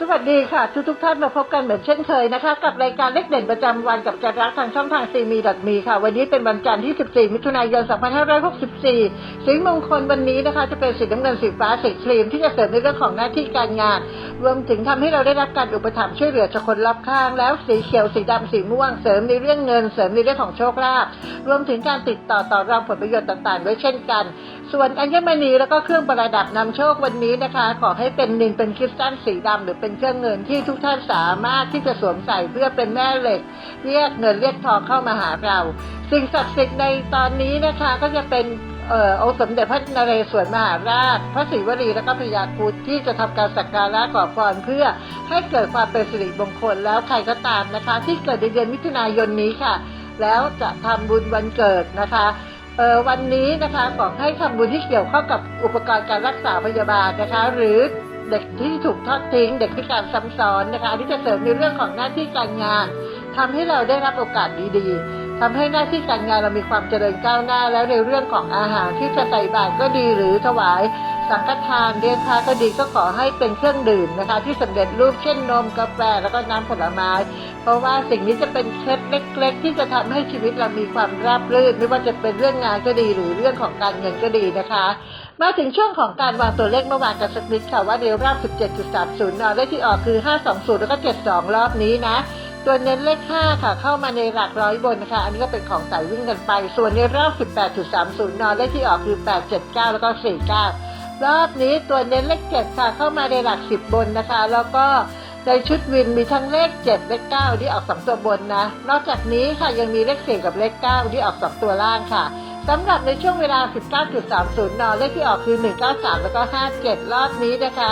สวัสดีค่ะ ทุกทุกท่านมาพบกันเหมือนเช่นเคยนะคะ กับรายการเล็กเด่นประจำวันกับจัดรักทางช่องทางซีมีดมีค่ะ วันนี้เป็นวันจันทร์ที่ 14 มิถุนายน 2564 สีมงคลวันนี้นะคะ จะเป็นสีน้ำเงินสีฟ้าสีครีมที่จะเสริมในเรื่องของหน้าที่การงาน รวมถึงทำให้เราได้รับการอุปถัมภ์ช่วยเหลือจากคนรอบข้าง แล้วสีเขียวสีดำสีม่วงเสริมในเรื่องเงินเสริมในเรื่องของโชคลาภรวมถึงการติดต่อต่อรองผลประโยชน์ต่างๆด้วยเช่นกัน ส่วนอัญมณีแล้วก็เครื่องประดับนำโชควันนี้นะคะ ขอให้เป็นนินเป็นคริสตัลสีดำหรือเป็นเครื่องเงินที่ทุกท่านสามารถที่จะสวมใส่เพื่อเป็นแม่เหล็ก เรียกเงินเรียกทองเข้ามาหาเรา สิ่งศักดิ์สิทธิ์ในตอนนี้นะคะก็จะเป็น เอ่อองค์สมเด็จพระนเรศวรมหาราช พระศรีวลีและก็พระยาครุฑที่จะทำการสักการะขอพรเพื่อให้เกิดความเป็นสิริมงคลแล้วใครก็ตามนะคะ ที่เกิดในเดือนมิถุนายนนี้ค่ะ แล้วจะทำบุญวันเกิดนะคะเออวันนี้นะคะขอให้ทำบุญที่เกี่ยวข้องกับอุปกรณ์การรักษาพยาบาลนะคะ หรือเด็กที่ถูกทอดทิ้ง เด็กพิการซ้ำซ้อนนะคะอันนี้จะเสริมในเรื่องของหน้าที่การงานทำให้เราได้รับโอกาสดีๆ ทำให้หน้าที่การงานเรามีความเจริญก้าวหน้า แล้วในเรื่องของอาหารที่จะใส่บาตรก็ดีหรือถวายสังฆทานเลี้ยงพระก็ดีก็ขอให้เป็นเครื่องดื่มนะคะ ที่สำเร็จรูปเช่นนมกาแฟแล้วก็น้ำผลไม้ เพราะว่าสิ่งนี้จะเป็นเคล็ดเล็ก ๆ ที่จะทำให้ชีวิตเรามีความราบรื่น ไม่ว่าจะเป็นเรื่องงานก็ดีหรือเรื่องของการเงินก็ดีนะคะ มาถึงช่วงของการวางตัวเลขเมื่อวานกันสักนิดค่ะว่าในรอบ17.30นเลขที่ออกคือ 520 แล้วก็ 72 รอบนี้นะ ตัวเน้นเลข 5 ค่ะ เข้ามาในหลักร้อยบนนะคะ อันนี้ก็เป็นของสายวิ่งกันไป ส่วนในรอบ 18.30นเลขที่ออกคือ 879 แล้วก็ 49 รอบนี้ตัวเน้นเลข 7 ค่ะ เข้ามาในหลัก 10 บนนะคะ แล้วก็ในชุดวินมีทั้งเลข 7 เลข 9 ที่ออก2ตัวบนนะ นอกจากนี้ค่ะยังมีเลข4กับเลข 9 ที่ออก2ตัวล่างค่ะสำหรับในช่วงเวลา 19.30 น เลขที่ออกคือ 193 แล้วก็ 57 รอบนี้นะคะ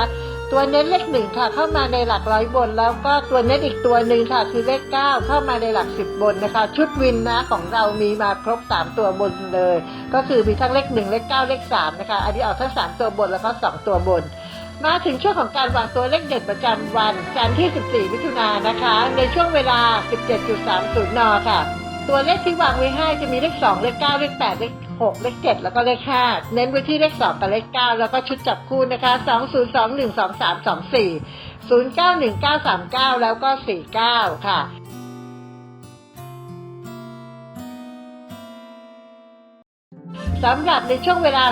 ตัวเน้นเลขหนึ่งค่ะ เข้ามาในหลักร้อยบน แล้วก็ตัวเน้นอีกตัวหนึ่งค่ะคือเลข9เข้ามาในหลัก10บบนนะคะ ชุดวินนะของเรามีมาครบ3ตัวบนเลย ก็คือมีทั้งเลข1เลข9เลข3นะคะ อันนี้ออกทั้ง3ตัวบนแล้วก็2ตัวบน มาถึงช่วงของการวางตัวเลขเด่นประจำวันจันทร์ที่ 14 มิถุนายนนะคะ ในช่วงเวลา 17.30 น ค่ะ ตัวเลขที่วางไว้ให้จะมีเลข 2 เลข 9 เลข 8 เลข 6 เลข 7 แล้วก็เลข 5 เน้นไปที่เลข 2 กับเลข 9 แล้วก็ชุดจับคู่นะคะ 2 0 2 1 2 3 2 4 0 9 1 9 3 9 แล้วก็ 49 ค่ะสำหรับในช่วงเวลา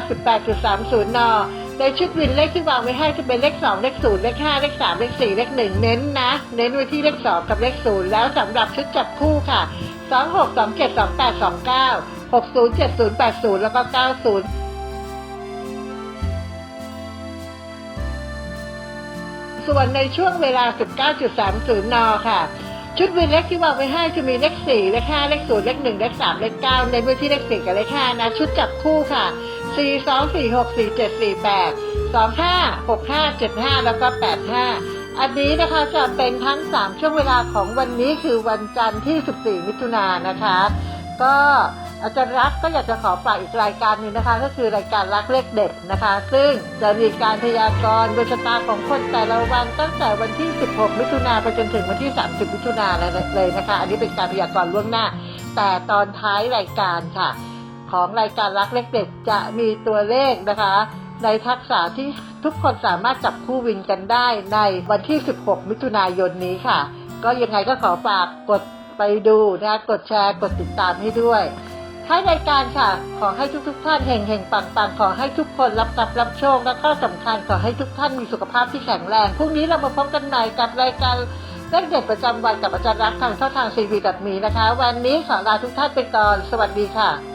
18.30 น ในชุดวินเลขที่วางไว้ให้จะเป็นเลขสองเลขศูนย์เลขห้าเลขสามเลขสี่เลขหนึ่งเน้นนะ เน้นไว้ที่เลขสองกับเลขศูนย์แล้วสำหรับชุดจับคู่ค่ะสองหกสองเจ็ดสองแปดสองเก้าหกศูนย์เจ็ดศูนย์แปดศูนย์แล้วก็เก้าศูนย์ส่วนในช่วงเวลา 19.30 น ค่ะ ชุดวินเล็กที่วางไว้ให้จะมีเลขสี่เลขห้าเลขศูนย์เลขหนึ่งเลขสามเลขเก้าในพื้นที่เลขสี่กับเลขห้านะ ชุดจับคู่ค่ะสี่สองสี่หกสี่เจ็ดสี่แปดสองห้าหกห้าเจ็ดห้าแล้วก็แปดห้าอันนี้นะคะจะเป็นทั้งสามช่วงเวลาของวันนี้คือวันจันทร์ที่ 14 มิถุนายนนะคะ ก็ อาจารย์รักก็อยากจะขอฝากอีกรายการหนึ่งนะคะ ก็คือรายการรักเลขเด็ดนะคะ ซึ่งจะมีการพยากรณ์โดยชะตาของคนแต่ละวันตั้งแต่วันที่ 16 มิถุนาไปจนถึงวันที่ 30 มิถุนาเลยนะคะ อันนี้เป็นการพยากรณ์ล่วงหน้า แต่ตอนท้ายรายการค่ะ ของรายการรักเลขเด็ดจะมีตัวเลขนะคะ ในทักษะที่ทุกคนสามารถจับคู่วินกันได้ในวันที่ 16 มิถุนายนนี้ค่ะ ก็ยังไงก็ขอฝากกดไปดูนะกดแชร์กดติดตามให้ด้วย ท้ายรายการค่ะ ขอให้ทุกทุกท่านเฮงเฮงปังปังขอให้ทุกคนรับทรับรับโชคและข้อสำคัญขอให้ทุกท่านมีสุขภาพที่แข็งแรงพรุ่งนี้เรามาพบกันใหม่กับรายการเลขเด็ดประจำวันกับอาจารย์รักทางช่องทางซีวีดับมีนะคะ วันนี้ขอลาทุกท่านไปก่อน สวัสดีค่ะ